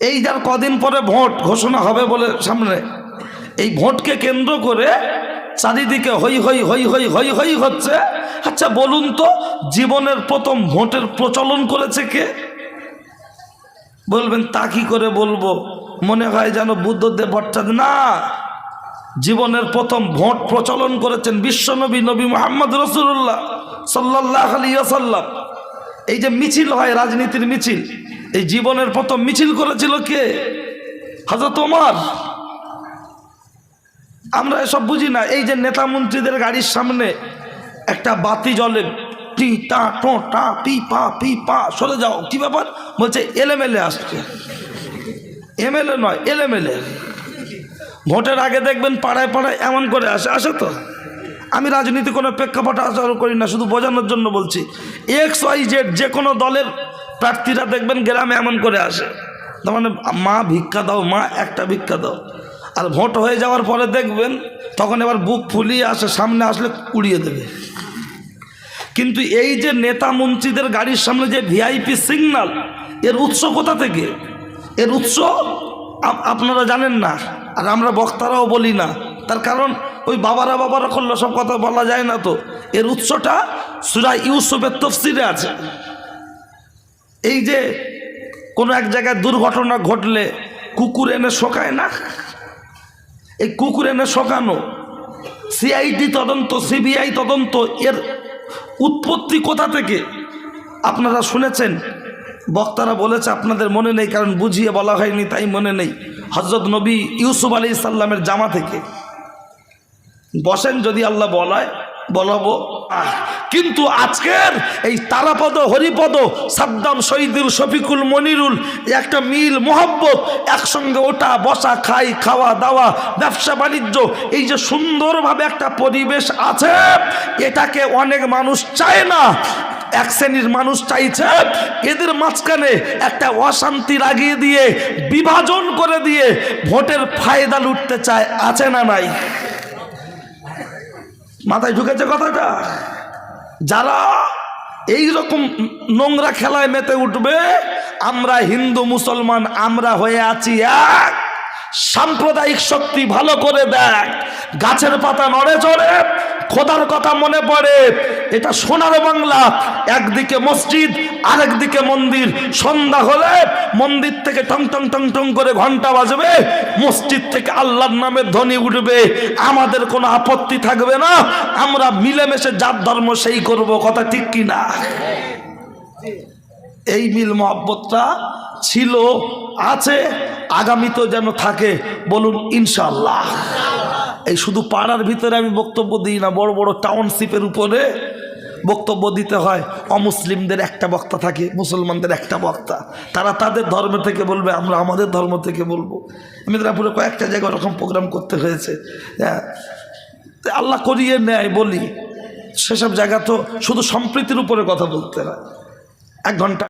এই যার কদিন পরে ভোট ঘোষণা হবে বলে সামনে, এই ভোটকে কেন্দ্র করে চারিদিকে হই হই হই হই হই হই হচ্ছে। আচ্ছা বলুন তো, জীবনের প্রথম ভোটের প্রচলন করেছে কে? বলবেন, তা কি করে বলব? মনে হয় যেন বুদ্ধদেব ভট্টাচার্য, না। জীবনের প্রথম ভোট প্রচলন করেছেন বিশ্বনবী নবী মোহাম্মদ রসুল্লাহ সাল্লাহ আলিয়াসাল্লাম এই যে মিছিল হয়, রাজনীতির মিছিল এই জীবনের প্রথম মিছিল করেছিল কে? হজরত তোমার আমরা এসব বুঝি না। এই যে নেতা মন্ত্রীদের গাড়ির সামনে একটা বাতি জ্বলে, টি, টা, টো, টা, পি, পা পি, পা, সরে যাও। কি ব্যাপার? বলছে, এলেমেলে আসছে। এমএলএ নয়, এলেমেলে। ভোটের আগে দেখবেন পাড়ায় পাড়ায় এমন করে আসে। আসে তো? আমি রাজনীতি কোনো প্রেক্ষাপট আচরণ করি না, শুধু বোঝানোর জন্য বলছি। এক্স ওয়াই জেড যে কোনো দলের প্রার্থীরা দেখবেন গ্রামে এমন করে আসে। তার মানে মা ভিক্ষা দাও, মা একটা ভিক্ষা দাও। আর ভোট হয়ে যাওয়ার পরে দেখবেন তখন এবার বুক ফুলিয়ে আসে, সামনে আসলে উড়িয়ে দেবে। কিন্তু এই যে নেতা মন্ত্রীদের গাড়ির সামনে যে ভিআইপি সিগনাল এর উৎস কোথা থেকে? এর উৎস আপনারা জানেন না, আর আমরা বক্তারাও বলি না। তার কারণ ওই বাবারা বাবারা করলে সব কথা বলা যায় না তো। এর উৎসটা সুরা ইউসুফের তফসিরে আছে। এই যে কোনো এক জায়গায় দুর্ঘটনা ঘটলে কুকুর এনে শোকায় না? এই কুকুর এনে শোকানো সিআইডি তদন্ত সিবিআই তদন্ত এর উৎপত্তি কোথা থেকে? আপনারা শুনেছেন? বক্তারা বলেছে আপনাদের মনে নেই কারণ বুঝিয়ে বলা হয়নি তাই মনে নেই। হজরত নবী ইউসুফ আলী ইসাল্লামের জামা থেকে। বসেন যদি আল্লাহ বলায় বলাবো। আহ, কিন্তু আজকের এই তারাপদ, হরিপদ, সাদ্দাম, শহীদুল, শফিকুল, মনিরুল, একটা মিল, মোহব্বত, একসঙ্গে ওটা বসা, খাই, খাওয়া, দাওয়া, ব্যবসা, বাণিজ্য, এই যে সুন্দরভাবে একটা পরিবেশ আছে, এটাকে অনেক মানুষ চায় না। এক শ্রেণির মানুষ চাইছে, এদের মাঝখানে একটা অশান্তি লাগিয়ে দিয়ে, বিভাজন করে দিয়ে ভোটের ফায়দা লুটতে চায়, আছে না নাই? মাথায় ঢুকেছে কথাটা? যারা এই রকম নোংরা খেলায় মেতে উঠবে, আমরা হিন্দু, মুসলমান, আমরা হয়ে আছি এক। সাম্প্রদায়িক শক্তি ভালো করে দেখ। গাছের পাতা নড়ে চড়ে। খোদার কথা মনে পড়ে। এটা সোনার বাংলা। একদিকে মসজিদ, আরেকদিকে মন্দির। সন্ধ্যা হলে মন্দির থেকে টং টং টং টং করে ঘণ্টা বাজবে। মসজিদ থেকে আল্লাহর নামে ধ্বনি উঠবে। আমাদের কোনো আপত্তি থাকবে না। আমরা মিলেমিশে যার ধর্ম সেই করব। কথা ঠিক কি না এই মিল মহব্বতটা ছিল, আছে, আগামীতেও যেন থাকে। বলুন ইনশাল্লাহ এই শুধু পাড়ার ভিতরে আমি বক্তব্য দিই না, বড় বড় টাউনশিপের উপরে বক্তব্য দিতে হয়। অমুসলিমদের একটা বক্তা থাকে, মুসলমানদের একটা বক্তা। তারা তাদের ধর্ম থেকে বলবে, আমরা আমাদের ধর্ম থেকে বলব। মেদিনীপুরে কয়েকটা জায়গায় ওরকম প্রোগ্রাম করতে হয়েছে। হ্যাঁ। আল্লাহ করিয়ে নেয় বলি। সেসব জায়গা তো শুধু সম্প্রীতির উপরে কথা বলতে হয়। এক ঘণ্টা